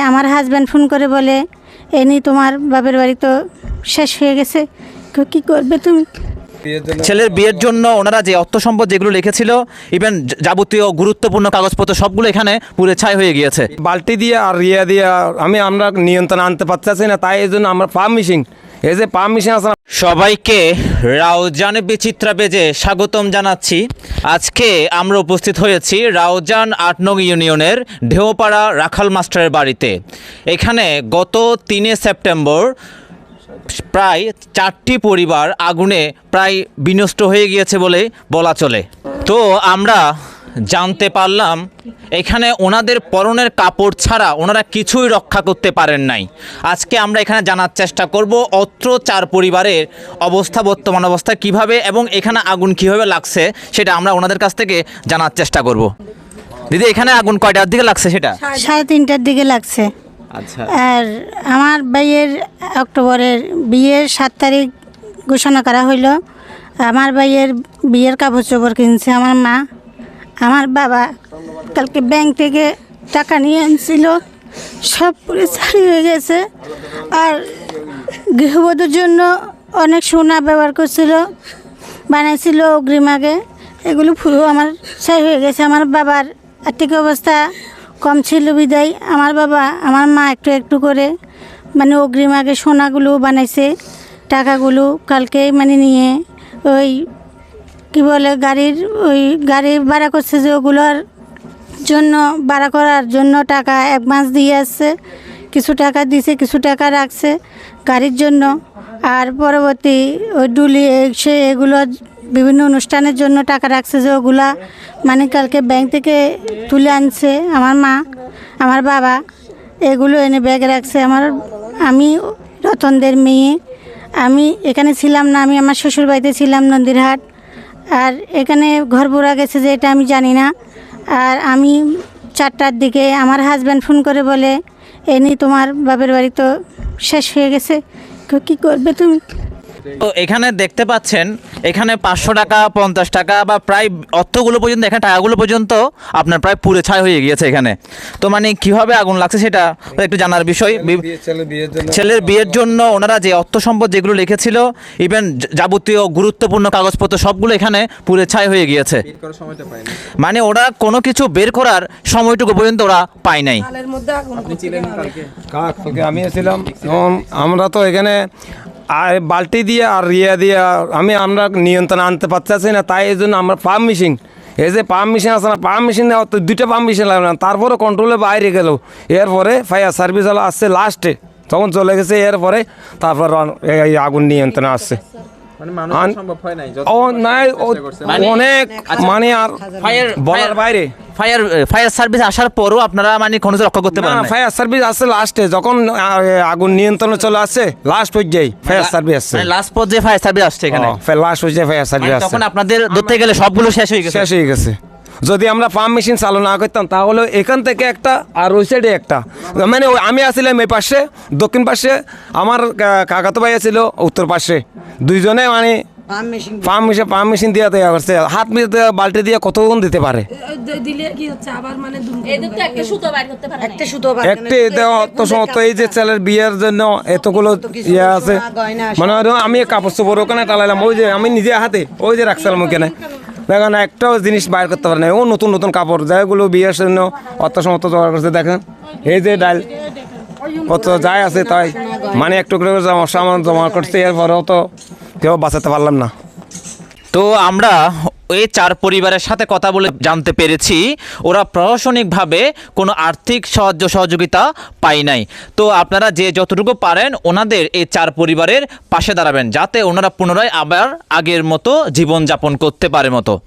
আমার husband phone করে বলে এনি তোমার বাপের বাড়ি তো শেষ হয়ে গেছে তো কী করবে তুমি? ছেলের বিয়ের জন্য ওনারা যে অর্থ সম্পদ যেগুলো লিখেছিল ইভেন যাবতীয় গুরুত্বপূর্ণ কাগজপত্র সবগুলো এখানে পুরে ছাই হয়ে গিয়েছে। বালতি দিয়ে আর ইয়ে দিয়ে আমি আমরা নিয়ন্ত্রণ আনতে পারতেছি না তাই এই জন্য আমরা ফার্মিশিং মেশিন এই যে পাম্প মেশিন আছে সবাইকে রাউজান বিচিত্রা বেজে স্বাগতম জানাচ্ছি। আজকে আমরা উপস্থিত হয়েছি রাউজান আট নং ইউনিয়নের ঢেউপাড়া রাখাল মাস্টারের বাড়িতে। এখানে গত তিনে সেপ্টেম্বর প্রায় চারটি পরিবার আগুনে প্রায় বিনষ্ট হয়ে গিয়েছে বলে বলা চলে। তো আমরা জানতে পারলাম এখানে ওনাদের পরনের কাপড় ছাড়া ওনারা কিছুই রক্ষা করতে পারেন নাই। আজকে আমরা এখানে জানার চেষ্টা করব অত্র চার পরিবারের অবস্থা বর্তমান অবস্থা কীভাবে এবং এখানে আগুন কীভাবে লাগছে সেটা আমরা ওনাদের কাছ থেকে জানার চেষ্টা করব। দিদি এখানে আগুন কয়টার দিকে লাগছে সেটা? সাড়ে তিনটার দিকে লাগছে। আচ্ছা। আর আমার ভাইয়ের অক্টোবরের বিয়ের সাত তারিখ ঘোষণা করা হইল। আমার ভাইয়ের বিয়ের কাপড় চোপড় কিনছে আমার মা। আমার বাবা কালকে ব্যাংক থেকে টাকা নিয়ে আনছিল। সব পুরে ছাড়ি হয়ে গেছে। আর গৃহবধূর জন্য অনেক সোনা ব্যবহার করছিল, বানাইছিল আগে। এগুলো পুরো আমার ছাই হয়ে গেছে। আমার বাবার আর্থিক অবস্থা কম ছিল বিদায়। আমার বাবা, আমার মা একটু একটু করে মানে অগ্রিম আগে সোনাগুলো বানাইছে, টাকাগুলো কালকে মানে নিয়ে ওই কি বলে, গাড়ির ওই গাড়ি ভাড়া করছে যে ওগুলোর জন্য, ভাড়া করার জন্য টাকা অ্যাডভান্স দিয়ে আসছে। কিছু টাকা দিছে, কিছু টাকা রাখছে গাড়ির জন্য। আর পরবর্তী ওই ডুলি সে এগুলো বিভিন্ন অনুষ্ঠানের জন্য টাকা রাখছে যে ওগুলা মানে কালকে ব্যাংক থেকে তুলে আনছে আমার মা, আমার বাবা। এগুলো এনে ব্যাগে রাখছে আমার, আমি রতনদের মেয়ে। আমি এখানে ছিলাম না, আমি আমার শ্বশুর বাড়িতে ছিলাম নন্দীরহাট। আর এখানে ঘর ভরা গেছে যে এটা আমি জানি না। আর আমি চারটার দিকে আমার হাজব্যান্ড ফোন করে বলে, এ এনি তোমার বাপের বাড়ি তো শেষ হয়ে গেছে। কী করবে তুমি? তো এখানে দেখতে পাচ্ছেন এখানে পাঁচশো টাকা পঞ্চাশ টাকা বা প্রায় অর্থগুলো পর্যন্ত এখানে টাকাগুলো পর্যন্ত আপনার প্রায় পুরে ছাই হয়ে গিয়েছে এখানে। তো মানে কীভাবে আগুন লাগছে সেটা একটু জানার বিষয়। ছেলের বিয়ের জন্য ওনারা যে অর্থ সম্পদ যেগুলো লিখেছিল ইভেন যাবতীয় গুরুত্বপূর্ণ কাগজপত্র সবগুলো এখানে পুরে ছাই হয়ে গিয়েছে। মানে ওরা কোনো কিছু বের করার সময়টুকু পর্যন্ত ওরা পায় নাই। আমি ছিলাম আমরা তো এখানে আর বালতি দিয়ে আর ইয়ে দিয়ে আমি আমরা নিয়ন্ত্রণ আনতে পারতেছি না, তাই এই জন্য আমরা পাম্প মেশিন এই যে পাম্প মেশিন আছে না পাম্প মেশিন তো দুইটা পাম্প মেশিন লাগবে না, তারপরে কন্ট্রোলে বাইরে গেল। এরপরে ফায়ার সার্ভিস আসছে লাস্টে তখন চলে গেছে, এরপরে তারপর এই আগুন নিয়ন্ত্রণে আসছে। অনেক মানে আর ফায়ার বলার বাইরে। ফায়ার ফায়ার সার্ভিস আসার পরও আপনারা মানে কোনো রক্ষা করতে পারেন ফায়ার সার্ভিস আসছে লাস্টে যখন আগুন নিয়ন্ত্রণে চলে আসছে লাস্ট পর্যায়ে ফায়ার সার্ভিস আসছে মানে লাস্ট পর্যায়ে ফায়ার সার্ভিস আসছে এখানে? লাস্ট পর্যায়ে ফায়ার সার্ভিস মানে আসছে তখন আপনাদের ধরতে গেলে সবগুলো শেষ হয়ে গেছে। শেষ হয়ে গেছে। যদি আমরা পাম্প মেশিন চালু না করতাম তাহলে এখান থেকে একটা আর ওই সাইডে একটা। মানে ওই আমি আসছিলাম এই পাশে দক্ষিণ পাশে আমার কা- কাকাতো ভাই আছিল উত্তর পাশে। দুইজনে মানে পাম্প মেশিন পাম্প মেশিন দিয়ে দেওয়া করছে। হাত মিশে বালতি দিয়ে কতক্ষণ দিতে পারে? দিলে কি হচ্ছে? আবার মানে একটা সুতো বাইর করতে পারে একটা সুতো একটি দেওয়া তো সমস্ত এই যে ছেলের বিয়ের জন্য এতগুলো ইয়ে আছে। মানে আমি কাপড় চোপড় ওখানে টালাইলাম ওই যে আমি নিজে হাতে ওই যে রাখছিলাম ওখানে দেখেন একটাও জিনিস বাইর করতে পারে না। ও নতুন নতুন কাপড় যেগুলো বিয়ের জন্য অত সমস্ত জোগাড় করছে, দেখেন। এই যে ডাল, কত যাই আছে তাই মানে একটু করে সামান জমা করছে, এরপরেও তো কেউ বাঁচাতে পারলাম না। তো আমরা এই চার পরিবারের সাথে কথা বলে জানতে পেরেছি, ওরা প্রশাসনিকভাবে কোনো আর্থিক সাহায্য, সহযোগিতা পায় নাই। তো আপনারা যে যতটুকু পারেন, ওনাদের এই চার পরিবারের পাশে দাঁড়াবেন, যাতে ওনারা পুনরায় আবার আগের মতো জীবনযাপন করতে পারে মতো।